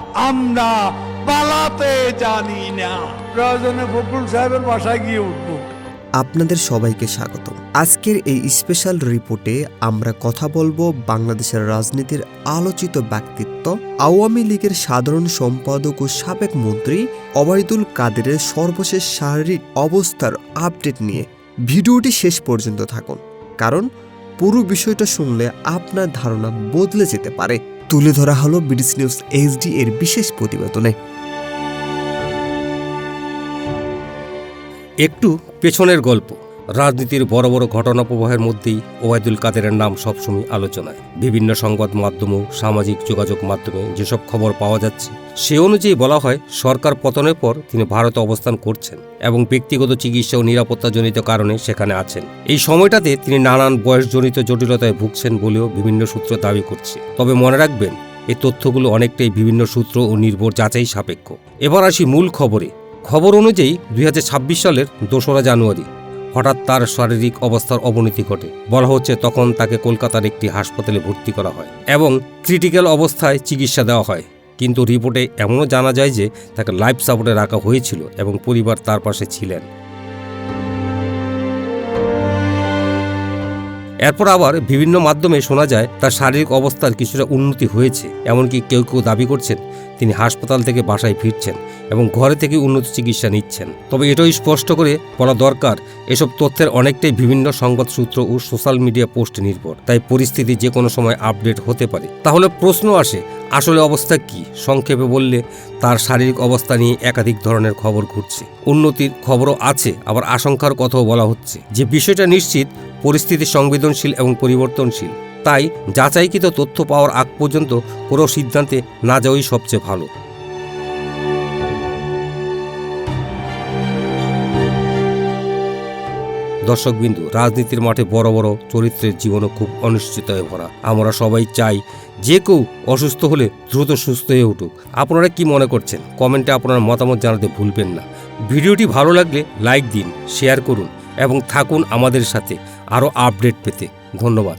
আমরা পালাতে জানি না। প্রয়োজনে ফখরুল সাহেবের বাসায় গিয়ে উঠবো। আপনাদের সবাইকে স্বাগত আজকের এই স্পেশাল রিপোর্টে আমরা কথা বলব বাংলাদেশের রাজনীতির আলোচিত ব্যক্তিত্ব আওয়ামী লীগের সাধারণ সম্পাদক ও সাবেক মন্ত্রী অবায়দুল কাদেরের সর্বশেষ শারীরিক অবস্থার আপডেট নিয়ে ভিডিওটি শেষ পর্যন্ত থাকুন। কারণ পুরো বিষয়টা শুনলে আপনার ধারণা বদলে যেতে পারে। তুলে ধরা হলো বিডিস নিউজ এইচডি এর বিশেষ প্রতিবেদনে। একটু পেছনের গল্প। রাজনীতির বড় বড় ঘটনা প্রবাহের মধ্যেই ওবায়দুল কাদেরের নাম সবসময় আলোচনায়। বিভিন্ন সংবাদ মাধ্যম ও সামাজিক যোগাযোগ মাধ্যমে যেসব খবর পাওয়া যাচ্ছে, সে অনুযায়ী বলা হয় সরকার পতনের পর তিনি ভারতে অবস্থান করছেন এবং ব্যক্তিগত চিকিৎসা ও নিরাপত্তাজনিত কারণে সেখানে আছেন। এই সময়টাতে তিনি নানান বয়সজনিত জটিলতায় ভুগছেন বলেও বিভিন্ন সূত্র দাবি করছে। তবে মনে রাখবেন এই তথ্যগুলো অনেকটাই বিভিন্ন সূত্র ও নির্ভর যাচাই সাপেক্ষ। এবার আসি মূল খবরে। খবর অনুযায়ী দুই হাজার ছাব্বিশ সালের দোসরা জানুয়ারি হঠাৎ তার শারীরিক অবস্থার অবনতি ঘটে। বলা হচ্ছে তখন তাকে কলকাতার একটি হাসপাতালে ভর্তি করা হয় এবং ক্রিটিক্যাল অবস্থায় চিকিৎসা দেওয়া হয়। কিন্তু রিপোর্টে এমনও জানা যায় যে তাকে লাইফ সাপোর্টে রাখা হয়েছিল এবং পরিবার তার পাশে ছিলেন। এরপর আবার বিভিন্ন মাধ্যমে শোনা যায়, তার শারীরিক অবস্থার কিছুটা উন্নতি হয়েছে। এমনকি কেউ কেউ দাবি করছেন, তিনি হাসপাতাল থেকে বাসায় ফিরছেন এবং ঘরে থেকে উন্নত চিকিৎসা নিচ্ছেন। তবে এটাই স্পষ্ট করে বলা দরকার, এসব তথ্যের অনেকটাই বিভিন্ন সংবাদ সূত্র ও সোশ্যাল মিডিয়া পোস্ট নির্ভর, তাই পরিস্থিতি যে কোনো সময় আপডেট হতে পারে। তাহলে প্রশ্ন আসে, আসলে অবস্থা কি? সংক্ষেপে বললে, তার শারীরিক অবস্থা নিয়ে একাধিক ধরনের খবর ঘুরছে। উন্নতির খবরও আছে, আবার আশঙ্কার কথাও বলা হচ্ছে। যে বিষয়টা নিশ্চিত পরিস্থিতি সংবেদনশীল এবং পরিবর্তনশীল। তাই যাচাইকৃত তথ্য পাওয়ার আগ পর্যন্ত কোনো সিদ্ধান্তে না যাওয়াই সবচেয়ে ভালো। দর্শকবিন্দু, রাজনীতির মাঠে বড় বড় চরিত্রের জীবনও খুব অনিশ্চিত হয়ে ভরা। আমরা সবাই চাই যে কেউ অসুস্থ হলে দ্রুত সুস্থ হয়ে উঠুক। আপনারা কি মনে করছেন? কমেন্টে আপনার মতামত জানাতে ভুলবেন না। ভিডিওটি ভালো লাগলে লাইক দিন, শেয়ার করুন। এবং থাকুন আমাদের সাথে। আরও আপডেট পেতে ধন্যবাদ।